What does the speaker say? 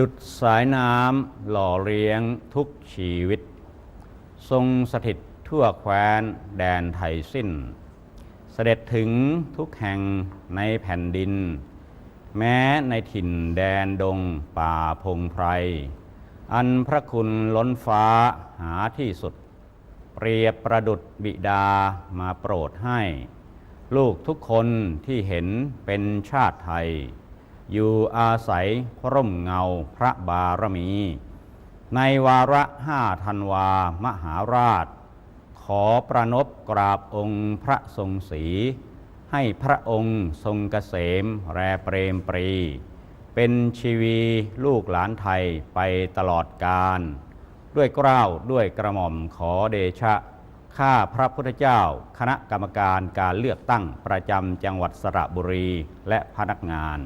ดุดสายน้ำหล่อเลี้ยงทุกชีวิต ทรงสถิตทั่วแคว้นแดนไทยสิ้น เสด็จถึงทุกแห่งในแผ่นดิน แม้ในถิ่นแดนดงป่าพงไพร อันพระคุณล้นฟ้าหาที่สุด เปรียบประดุดบิดามาโปรดให้ ลูกทุกคนที่เห็นเป็นชาติไทย อยู่อาศัยร่มเงาพระบารมี ในวาระห้าธันวามหาราช ขอประนบกราบองค์พระทรงศรีให้พระองค์ทรงเกษมแรเปรมปรี เป็นชีวีลูกหลานไทยไปตลอดกาลด้วยเกล้าวด้วยกระหม่อมขอเดชะ ข้าพระพุทธเจ้า คณะกรรมการการเลือกตั้งประจำจังหวัดสระบุรีและพนักงาน